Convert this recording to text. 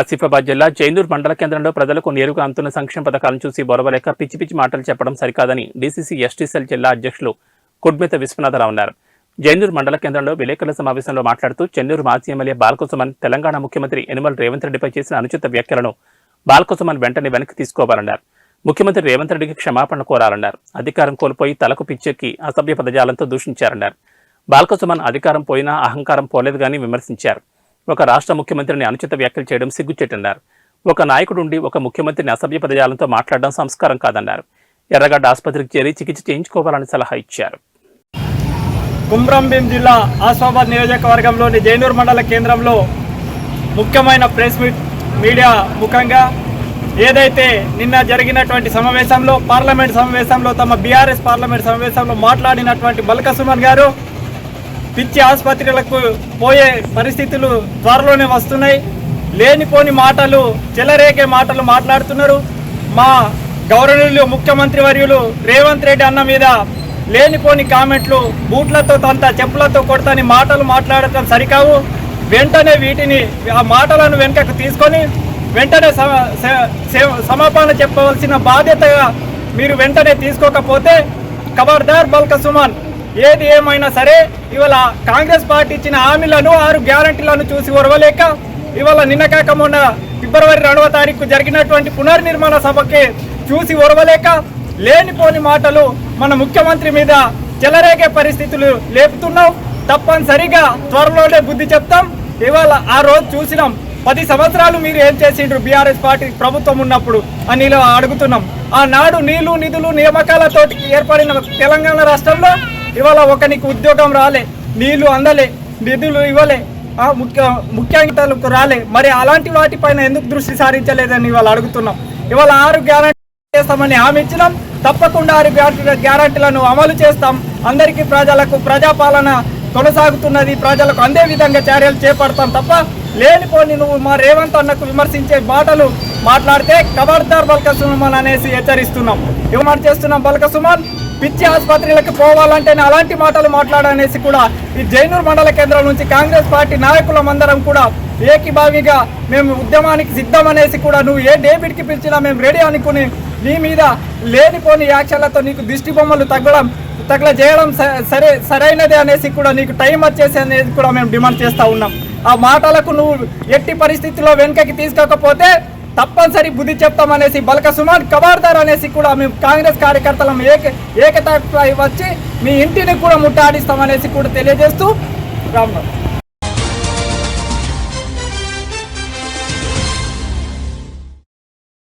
ఆసిఫాబాద్ జిల్లా జైనూర్ మండల కేంద్రంలో ప్రజలకు నేరుగా అందుతున్న సంక్షేమ పథకాలను చూసి బొరవలేక పిచ్చి పిచ్చి మాటలు చెప్పడం సరికాదని డీసీసీ ఎస్టీసీఎల్ జిల్లా అధ్యక్షులు కుడ్మిత విశ్వనాథరావు అన్నారు. జైనూర్ మండల కేంద్రంలో విలేకరుల సమావేశంలో మాట్లాడుతూ చెన్నూరు మాజీ ఎమ్మెల్యే బాలకుసుమన్ తెలంగాణ ముఖ్యమంత్రి యనమల రేవంత్ రెడ్డిపై చేసిన అనుచిత వ్యాఖ్యలను బాలకుసుమన్ వెంటనే వెనక్కి తీసుకోవాలన్నారు. ముఖ్యమంత్రి రేవంత్ రెడ్డికి క్షమాపణ కోరాలన్నారు. అధికారం కోల్పోయి తలకు పిచ్చెక్కి అసభ్య పదజాలంతో దూషించారన్నారు. బాలకసుమన్ అధికారం పోయినా అహంకారం పోలేదు గాని విమర్శించారు. ఒక రాష్ట్ర ముఖ్యమంత్రిని అనుచిత వ్యాఖ్యలు చేయడం సిగ్గుచేటన్నారు. ఒక నాయకుడు ఉండి ఒక ముఖ్యమంత్రిని అసభ్య పదజాలంతో మాట్లాడడం సంస్కారం కాదన్నారు. ఎర్రగడ్డ ఆసుపత్రికి చేరి చికిత్స చేయించుకోవాలని సలహా ఇచ్చారు. కుమ్రంభీం జిల్లా ఆస్వాబాద్ నియోజకవర్గంలోని జైనూర్ మండల కేంద్రంలో ముఖ్యమైన ప్రెస్ మీట్ మీడియా ముఖంగా ఏదైతే నిన్న జరిగినటువంటి సమావేశంలో పార్లమెంట్ సమావేశంలో తమ బీఆర్ఎస్ పార్లమెంట్ సమావేశంలో మాట్లాడినటువంటి బల్కసుమన్ గారు పిచ్చి ఆసుపత్రులకు పోయే పరిస్థితులు త్వరలోనే వస్తున్నాయి. లేనిపోని మాటలు చెలరేగే మాటలు మాట్లాడుతున్నారు. మా గౌరవనీయులు ముఖ్యమంత్రి వర్యులు రేవంత్ రెడ్డి అన్న మీద లేనిపోని కామెంట్లు బూట్లతో తంత చెప్పులతో కొడతని మాటలు మాట్లాడటం సరికావు. వెంటనే వీటిని ఆ మాటలను వెనుకకు తీసుకొని వెంటనే సమ- స- సే- చెప్పవలసిన బాధ్యతగా మీరు వెంటనే తీసుకోకపోతే ఖబర్దార్ బల్క సుమన్ ఏది ఏమైనా సరే ఇవాళ కాంగ్రెస్ పార్టీ ఇచ్చిన హామీలను ఆరు గ్యారంటీలను చూసి ఒరవలేక ఇవాళ నిన్న కాక మొన్న ఫిబ్రవరి రెండవ తారీఖు జరిగినటువంటి పునర్నిర్మాణ సభకి చూసి ఒరవలేక లేనిపోని మాటలు మన ముఖ్యమంత్రి మీద చెలరేగే పరిస్థితులు లేపుతున్నాం. తప్పనిసరిగా త్వరలోనే బుద్ధి చెప్తాం. ఇవాళ ఆ రోజు చూసినాం. పది సంవత్సరాలు మీరు ఏం చేసిండ్రు బీఆర్ఎస్ పార్టీ ప్రభుత్వం ఉన్నప్పుడు అని ఇలా అడుగుతున్నాం. ఆనాడు నీళ్ళు నిధులు నియామకాలతో ఏర్పడిన తెలంగాణ రాష్ట్రంలో ఇవాళ ఒకనికి ఉద్యోగం రాలే నీళ్ళు అందలే నిధులు ఇవ్వలే ముఖ్య ముఖ్యాంశాలకు రాలే. మరి అలాంటి వాటిపైన ఎందుకు దృష్టి సారించలేదని ఇవాళ అడుగుతున్నాం. ఇవాళ ఆరు గ్యారంటీ చేస్తామని హామీ ఇచ్చినాం. తప్పకుండా ఆరు గ్యారంటీ- గ్యారంటీలను అమలు చేస్తాం. అందరికీ ప్రజలకు ప్రజాపాలన కొనసాగుతున్నది. ప్రజలకు అందే విధంగా చర్యలు చేపడతాం తప్ప లేనిపోని నువ్వు మా రేవంత్ అన్నకు విమర్శించే మాటలు మాట్లాడితే కబర్దార్ బల్క సుమన్ అనేసి హెచ్చరిస్తున్నాం. విమర్శ చేస్తున్నాం బల్క సుమన్ పిచ్చి ఆసుపత్రులకు పోవాలంటేనే అలాంటి మాటలు మాట్లాడనేసి కూడా ఈ జైనూర్ మండల కేంద్రం నుంచి కాంగ్రెస్ పార్టీ నాయకులమందరం కూడా ఏకీభావిగా మేము ఉద్యమానికి సిద్ధమనేసి కూడా నువ్వు ఏ డేబిట్కి పిలిచినా మేము రెడీ అనుకుని నీ మీద లేనిపోని యాక్షన్లతో నీకు దిష్టి బొమ్మలు తగ్గడం తగ్గ చేయడం స- సరే సరైనదే అనేసి కూడా నీకు టైం వచ్చేసి అనేది కూడా మేము డిమాండ్ చేస్తూ ఉన్నాం. ఆ మాటలకు నువ్వు ఎట్టి పరిస్థితుల్లో వెనుకకి తీసుకోకపోతే తప్పనిసరి బుద్ధి చెప్తామనేసి బలక సుమాన్ కబార్దార్ అనేసి కూడా మేము కాంగ్రెస్ కార్యకర్తలం ఏక ఏకతాపై వచ్చి మీ ఇంటిని కూడా ముట్టాడిస్తామనేసి కూడా తెలియజేస్తూ రామ్నాథ్